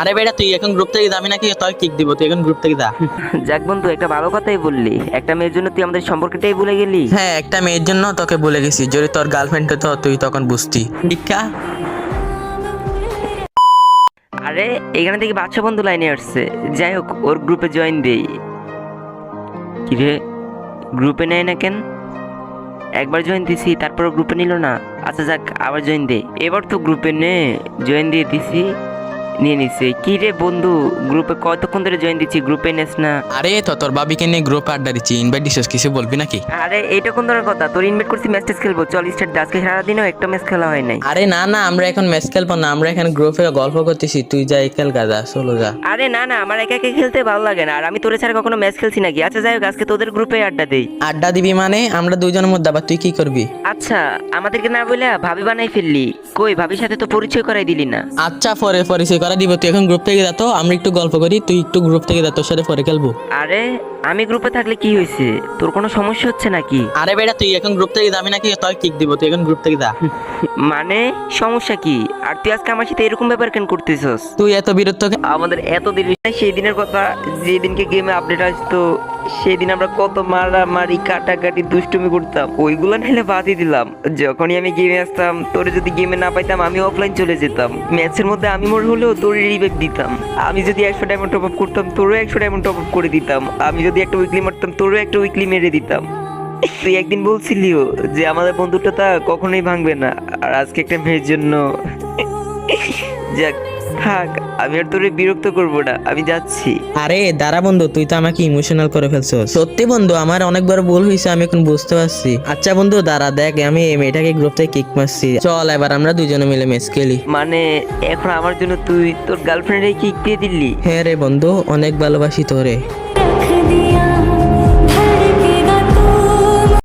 আরে বেটা তুই এখন গ্রুপ থেকে যাবি নাকি? তোর কিক দিব তুই এখন গ্রুপ থেকে যা। যাক বন্ধু একটা ভালো কথাই বললি। একটা মেয়ের জন্য তুই আমাদের সম্পর্কটাই ভুলে গেলি। হ্যাঁ একটা মেয়ের জন্য তোকে বলে গেছি। যদি তোর গার্লফ্রেন্ড তো তুই তখন বুঝতি। শিক্ষা? আরে এখানে থেকে বাচ্চা বন্ধু লাইনে আসছে। যাই হোক ওর গ্রুপে জয়েন দেই। কিরে? গ্রুপে নেয় না কেন? একবার জয়েন দিছি তারপর গ্রুপে নিল না। আচ্ছা যাক আবার জয়েন দে এবার তো গ্রুপে নে। জয়েন দিয়ে দিছি। নিয়ে নিছে। কি রে বন্ধু গ্রুপে কতক্ষণ ধরে জয়েন দিচ্ছি? গ্রুপে নেস না। আরে তো তোর বাবিকে নিয়ে গ্রুপ আড্ডা দিচ্ছি ইনভাইট দিছিস কিছু বলবি নাকি? আরে এইটা কোন ধরনের কথা? তোর ইনভাইট করছি ম্যাচ টেস্ট খেলব। চল স্টার্ট আজকে সারাদিনও একটা ম্যাচ খেলা হয় নাই। আরে না না আমরা এখন ম্যাচ খেলব না। আমরা এখানে গ্রুপে গল্প করতেছি। তুই যা খেল গাদা চলো যা। আরে না না আমার একা একা খেলতে ভালো লাগে না। আর আমি তোরে ছাড়া কখনো ম্যাচ খেলছি নাকি? আচ্ছা যাই হোক আজকে তোদের গ্রুপে আড্ডা দেই। আড্ডা দিবি মানে? আমরা দুইজনের মধ্যে আবার তুই কি করবি? আচ্ছা আমাদেরকে না বলে ভাবি বানাই ফেললি। কই ভাবির সাথে তো পরিচয় করাই দিলি না। আচ্ছা পরে পরিচয় করা দিব তুই এখন গ্রুপ থেকে যা তো আমরা একটু গল্প করি তুই একটু গ্রুপ থেকে যা তোর সাথে পরে খেলব। আরে আমি গ্রুপে থাকলে কি হয়েছে? তোর কোনো সমস্যা হচ্ছে নাকি? আরে বেটা তুই এখন গ্রুপ থেকে যাবি নাকি? তোর কিক দিব তুই এখন গ্রুপ থেকে যা। মানে সমস্যা কি? আর তুই আজকে আমার সাথে এরকম ব্যাপার কেন করতেছস? তুই এত বিরক্ত আমাদের এত দিন সেই দিনের কথা যেদিনকে গেমে আপডেট আসতো সেই দিন আমরা কত মারামারি, কাটাকাটি, দুষ্টুমি করতাম। ওইগুলো নাহলে বাদই দিলাম। যখনই আমি গেমে আসতাম, তোরে যদি গেমে না পাইতাম, আমি অফলাইন চলে যেতাম। ম্যাচের মধ্যে আমি মোর হলেও তোর রিবেক দিতাম। আমি যদি একশো ডায়মন্ড টপ আপ করতাম, তোরও একশো ডায়মন্ড টপ আপ করে দিতাম। আমি যদি একটা উইকলি মারতাম, তোরও একটা উইকলি মেরে দিতাম। তুই একদিন বলছিলিও যে, আমাদের বন্ধুটা তা কখনোই ভাঙবে না। আর আজকে একটা মেয়ের জন্য যাক থাক আমি আর তোরে বিরক্ত করব না আমি যাচ্ছি। আরে দাঁড়া বন্ধু তুই তো আমাকে ইমোশনাল করে সত্যি বন্ধু আমার অনেকবার ভুল হয়েছে আমি এখন বুঝতে পারছি। আচ্ছা বন্ধু দাঁড়া দেখ আমি এই মেয়েটাকে গ্রুপ থেকে কিক মারছি। চল এবার আমরা দুজনে মিলে মেস খেলি। মানে এখন আমার জন্য তুই তোর গার্লফ্রেন্ডে কিক দিয়ে দিলি? হ্যাঁ রে বন্ধু অনেক ভালোবাসি তোরে।